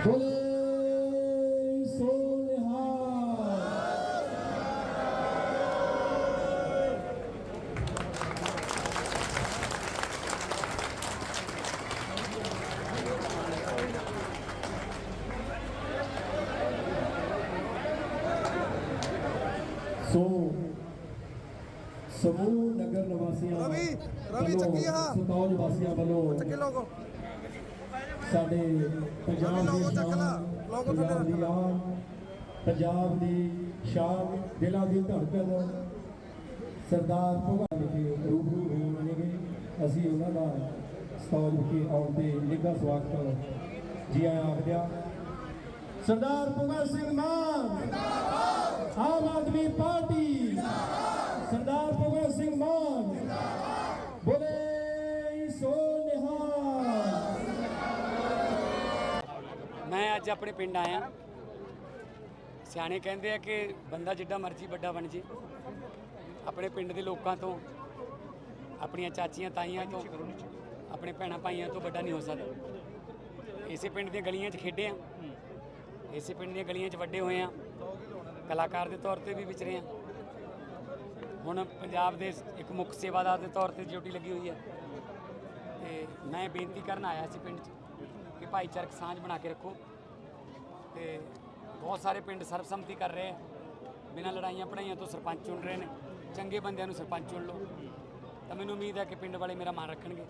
ਬੋਲੇ ਸੋਨਿਹਾ ਸੋ ਸਮੂਹ ਨਗਰ ਨਿਵਾਸੀਆਂ ਰਵੀ, ਰਵੀ ਵੱਲੋਂ, ਚੱਕੀ ਆ। ਸਤੌਜ ਵਾਸੀਆਂ ਵੱਲੋਂ ਚੱਕੇ ਲੋਗੋ ਸਾਡੇ ਪੰਜਾਬ ਦੀ ਸ਼ਾਨ ਪੰਜਾਬ ਦੀ ਆਨ ਪੰਜਾਬ ਦੀ ਸ਼ਾਨ ਦਿਲਾਂ ਦੀ ਧੜਕਨ ਸਰਦਾਰ ਭਗਵਾਨ ਵਿਖੇ ਰੂਬਰੂ ਹੋਣਗੇ ਅਸੀਂ ਉਹਨਾਂ ਦਾ ਸਤੌਜ ਵਿਖੇ ਆਉਣ ਤੇ ਨਿੱਘਾ ਸਵਾਗਤ ਜੀ ਆਇਆਂ ਆਖਦੇ ਹਾਂ ਸਰਦਾਰ ਭਗਵਤ ਸਿੰਘ ਮਾਨ ਜਿੰਦਾਬਾਦ ਆਮ ਆਦਮੀ ਪਾਰਟੀ ਜਿੰਦਾਬਾਦ ਸਰਦਾਰ ਭਗਵਤ ਸਿੰਘ ਮਾਨ ਅੱਜ ਆਪਣੇ ਪਿੰਡ ਆਇਆ ਸਿਆਣੇ ਕਹਿੰਦੇ ਆ ਕਿ ਬੰਦਾ ਜਿੱਡਾ ਮਰਜ਼ੀ ਵੱਡਾ ਬਣ ਜੇ। ਆਪਣੇ ਪਿੰਡ ਦੇ ਲੋਕਾਂ ਤੋਂ, ਆਪਣੀਆਂ ਚਾਚੀਆਂ ਤਾਈਆਂ ਤੋਂ, ਆਪਣੇ ਭੈਣਾਂ ਭਾਈਆਂ ਤੋਂ ਵੱਡਾ ਨਹੀਂ ਹੋ ਸਕਦਾ। ਇਸੇ ਪਿੰਡ ਦੀਆਂ ਗਲੀਆਂ 'ਚ ਖੇਡੇ ਆ। ਇਸੇ ਪਿੰਡ ਦੀਆਂ ਗਲੀਆਂ 'ਚ ਵੱਡੇ ਹੋਏ ਆ। ਕਲਾਕਾਰ ਦੇ ਤੌਰ ਤੇ ਵੀ ਵਿਚਰੇ ਆ। ਹੁਣ ਪੰਜਾਬ ਦੇ ਇੱਕ ਮੁੱਖ ਸੇਵਾਦਾਰ ਦੇ ਤੌਰ ਤੇ ਡਿਊਟੀ ਲੱਗੀ ਹੋਈ ਹੈ ਤੇ ਮੈਂ ਬੇਨਤੀ ਕਰਨ ਆਇਆ ਸੀ ਪਿੰਡ 'ਚ ਕਿ ਭਾਈਚਾਰਕ ਸਾਂਝ ਬਣਾ ਕੇ ਰੱਖੋ। ਤੇ ਬਹੁਤ ਸਾਰੇ ਪਿੰਡ ਸਰਬਸੰਮਤੀ ਕਰ ਰਹੇ ਆ। ਬਿਨਾਂ ਲੜਾਈਆਂ ਪੜਾਈਆਂ ਤੋਂ ਸਰਪੰਚ ਚੁਣ ਰਹੇ ਨੇ। ਚੰਗੇ ਬੰਦਿਆਂ ਨੂੰ ਸਰਪੰਚ ਚੁਣ ਲਓ। ਤਾਂ ਮੈਨੂੰ ਉਮੀਦ ਹੈ ਕਿ ਪਿੰਡ ਵਾਲੇ ਮੇਰਾ ਮਾਨ ਰੱਖਣਗੇ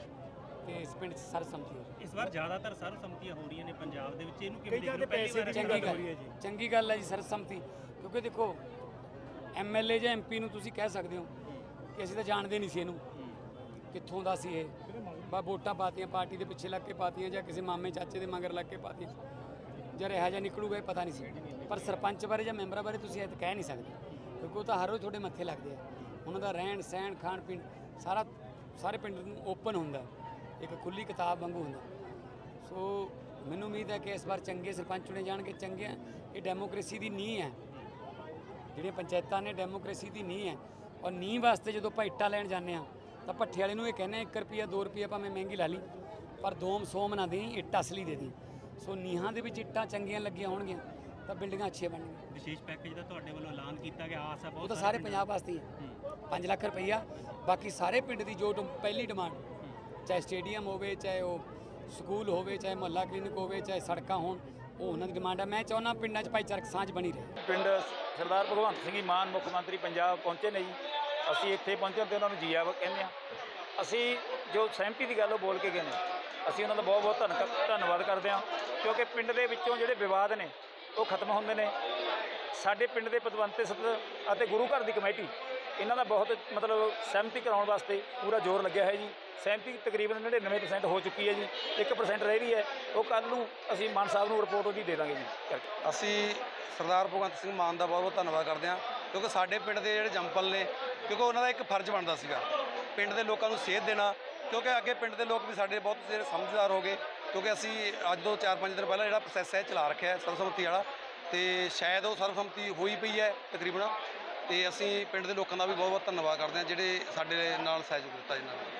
ਤੇ ਇਸ ਪਿੰਡ 'ਚ ਸਰਬਸੰਮਤੀ ਹੋ ਇਸ ਵਾਰ ਜ਼ਿਆਦਾਤਰ ਸਰਬਸੰਮਤੀਆਂ ਹੋ ਰਹੀਆਂ ਨੇ ਪੰਜਾਬ ਦੇ ਵਿੱਚ। ਇਹਨੂੰ ਕਿਵੇਂ ਦੇਖਦੇ ਪਹਿਲੀ ਵਾਰ ਚੰਗੀ ਗੱਲ ਚੰਗੀ ਗੱਲ ਹੈ ਜੀ ਸਰਬਸੰਮਤੀ। ਕਿਉਂਕਿ ਦੇਖੋ ਐਮਐਲਏ ਜਾਂ ਐਮਪੀ ਨੂੰ ਤੁਸੀਂ ਕਹਿ ਸਕਦੇ ਹੋ ਕਿ ਅਸੀਂ ਤਾਂ ਜਾਣਦੇ ਨਹੀਂ ਸੀ ਇਹਨੂੰ ਕਿੱਥੋਂ ਦਾ ਸੀ ਇਹ। ਬਾ ਵੋਟਾਂ ਪਾਤੀਆਂ ਪਾਰਟੀ ਦੇ ਪਿੱਛੇ ਲੱਗ ਕੇ ਪਾਤੀਆਂ ਜਾਂ ਕਿਸੇ ਮਾਮੇ ਚਾਚੇ ਦੇ ਮਗਰ ਲੱਗ ਕੇ ਪਾਤੀਆਂ। ਜਦ ਇਹੋ ਜਿਹਾ ਨਿਕਲੂਗਾ ਇਹ ਪਤਾ ਨਹੀਂ ਸੀ। ਪਰ ਸਰਪੰਚ ਬਾਰੇ ਜਾਂ ਮੈਂਬਰਾਂ ਬਾਰੇ ਤੁਸੀਂ ਇਹ ਤਾਂ ਕਹਿ ਨਹੀਂ ਸਕਦੇ। ਕਿਉਂਕਿ ਉਹ ਤਾਂ ਹਰ ਰੋਜ਼ ਤੁਹਾਡੇ ਮੱਥੇ ਲੱਗਦੇ ਆ। ਉਹਨਾਂ ਦਾ ਰਹਿਣ, ਸਹਿਣ, ਖਾਣ ਪੀਣ ਸਾਰਾ, ਸਾਰੇ ਪਿੰਡ ਨੂੰ ਓਪਨ ਹੁੰਦਾ। ਇੱਕ ਖੁੱਲੀ ਕਿਤਾਬ ਵਾਂਗੂ ਹੁੰਦਾ। ਸੋ ਮੈਨੂੰ ਉਮੀਦ ਹੈ ਕਿ ਇਸ ਵਾਰ ਚੰਗੇ ਸਰਪੰਚ ਚੁਣੇ ਜਾਣਗੇ, ਚੰਗੇ ਇਹ ਡੈਮੋਕ੍ਰੇਸੀ ਦੀ ਨੀਂਹ ਹੈ। ਜਿਹੜੀਆਂ ਪੰਚਾਇਤਾਂ ਨੇ ਡੈਮੋਕ੍ਰੇਸੀ ਦੀ ਨੀਂਹ ਹੈ। ਔਰ ਨੀਂਹ ਵਾਸਤੇ ਜਦੋਂ ਆਪਾਂ ਇੱਟਾਂ ਲੈਣ ਜਾਂਦੇ ਆ ਤਾਂ ਭੱਠੇ ਵਾਲੇ ਨੂੰ ਇਹ ਕਹਿੰਦੇ 1 ਰੁਪਿਆ 2 ਰੁਪਿਆ ਭਾਵੇਂ ਮਹਿੰਗੀ ਲਾ ਲਈ। ਪਰ ਦੋਮ ਸੋਮ ਨਾ ਦੇਈ, ਇੱਟ ਅਸਲੀ ਦੇ ਦੀ ਸੋ ਨੀਹਾਂ ਦੇ ਵਿੱਚ ਇੱਟਾਂ ਚੰਗੀਆਂ ਲੱਗੀਆਂ ਹੋਣਗੀਆਂ ਤਾਂ ਬਿਲਡਿੰਗਾਂ ਅੱਛੀਆਂ ਬਣਨਗੀਆਂ। ਵਿਸ਼ੇਸ਼ ਪੈਕੇਜ ਦਾ ਤੁਹਾਡੇ ਵੱਲੋਂ ਐਲਾਨ ਕੀਤਾ ਗਿਆ ਆਸ ਹੈ ਉਹ ਬਹੁਤ ਤਾਂ ਸਾਰੇ ਪੰਜਾਬ ਵਾਸਤੇ ਹੀ ਹੈ। 5 ਲੱਖ ਰੁਪਈਆ ਬਾਕੀ ਸਾਰੇ ਪਿੰਡ ਦੀ ਜੋ ਡਿਮ- ਪਹਿਲੀ ਡਿਮਾਂਡ। ਚਾਹੇ ਸਟੇਡੀਅਮ ਹੋਵੇ ਚਾਹੇ ਉਹ ਸਕੂਲ ਹੋਵੇ ਚਾਹੇ ਮੁਹੱਲਾ ਕਲੀਨਿਕ ਹੋਵੇ ਚਾਹੇ ਸੜਕਾਂ ਹੋਣ ਉਹ ਉਹਨਾਂ ਦੀ ਡਿਮਾਂਡ ਹੈ ਮੈਂ ਚਾਹੁੰਦਾ ਪਿੰਡਾਂ 'ਚ ਭਾਈਚਾਰਕ ਸਾਂਝ ਬਣੀ ਰਹੇ। ਪਿੰਡ ਸਰਦਾਰ ਭਗਵੰਤ ਸਿੰਘ ਜੀ ਮਾਨ ਮੁੱਖ ਮੰਤਰੀ ਪੰਜਾਬ ਪਹੁੰਚੇ ਨੇ ਜੀ। ਅਸੀਂ ਇੱਥੇ ਪਹੁੰਚੇ ਤੇ ਉਹਨਾਂ ਨੂੰ ਜੀ ਆਇਆਂ ਕਹਿੰਦੇ ਆ ਅਸੀਂ ਜੋ ਸਹਿਮਤੀ ਦੀ ਗੱਲ ਉਹ ਬੋਲ ਕੇ ਗਏ ਨੇ। ਅਸੀਂ ਉਹਨਾਂ ਦਾ ਬਹੁਤ ਬਹੁਤ ਧੰਨ ਧੰਨਵਾਦ ਕਰਦੇ ਹਾਂ, ਕਿਉਂਕਿ ਪਿੰਡ ਦੇ ਵਿੱਚੋਂ ਜਿਹੜੇ ਵਿਵਾਦ ਨੇ, ਉਹ ਖਤਮ ਹੁੰਦੇ ਨੇ। ਸਾਡੇ ਪਿੰਡ ਦੇ ਪਦਵੰਤੇ ਸਤ ਅਤੇ ਗੁਰੂ ਘਰ ਦੀ ਕਮੇਟੀ, ਇਹਨਾਂ ਦਾ ਬਹੁਤ ਮਤਲਬ ਸਹਿਮਤੀ ਕਰਾਉਣ ਵਾਸਤੇ ਪੂਰਾ ਜ਼ੋਰ ਲੱਗਿਆ ਹੈ ਜੀ। ਸਹਿਮਤੀ ਤਕਰੀਬਨ 99% ਹੋ ਚੁੱਕੀ ਹੈ ਜੀ। 1% ਰਹਿ ਰਹੀ ਹੈ। ਉਹ ਕੱਲ ਨੂੰ ਅਸੀਂ ਮਾਨ ਸਾਹਿਬ ਨੂੰ ਰਿਪੋਰਟ ਉਹਦੀ ਦੇ ਦਾਂਗੇ ਜੀ। ਅਸੀਂ ਸਰਦਾਰ ਭਗਵੰਤ ਸਿੰਘ ਮਾਨ ਦਾ ਬਹੁਤ ਬਹੁਤ ਧੰਨਵਾਦ ਕਰਦੇ ਹਾਂ, ਕਿਉਂਕਿ ਸਾਡੇ ਪਿੰਡ ਦੇ ਜਿਹੜੇ ਜੰਪਲ ਨੇ, ਕਿਉਂਕਿ ਉਹਨਾਂ ਦਾ ਇੱਕ ਫਰਜ਼ ਬਣਦਾ ਸੀਗਾ। ਪਿੰਡ ਦੇ ਲੋਕਾਂ ਨੂੰ ਸੇਧ ਦੇਣਾ ਕਿਉਂਕਿ ਅੱਗੇ ਪਿੰਡ ਦੇ ਲੋਕ ਵੀ ਸਾਡੇ ਬਹੁਤ ਜਿਹੜੇ ਸਮਝਦਾਰ ਹੋ ਗਏ, ਕਿਉਂਕਿ ਅਸੀਂ ਅੱਜ ਤੋਂ 4-5 ਦਿਨ ਪਹਿਲਾਂ ਜਿਹੜਾ ਪ੍ਰੋਸੈਸ ਹੈ, ਚਲਾ ਰੱਖਿਆ ਹੈ ਸਰਬਸੰਮਤੀ ਵਾਲਾ। ਤੇ ਸ਼ਾਇਦ ਉਹ ਸਰਬਸੰਮਤੀ ਹੋਈ ਪਈ ਹੈ ਤਕਰੀਬਨ। ਤੇ ਅਸੀਂ ਪਿੰਡ ਦੇ ਲੋਕਾਂ ਦਾ ਵੀ ਬਹੁਤ ਬਹੁਤ ਧੰਨਵਾਦ ਕਰਦੇ ਹਾਂ, ਜਿਹੜੇ ਸਾਡੇ ਨਾਲ ਸਹਿਯੋਗ ਦਿੱਤਾ ਇਹਨਾਂ ਨੇ।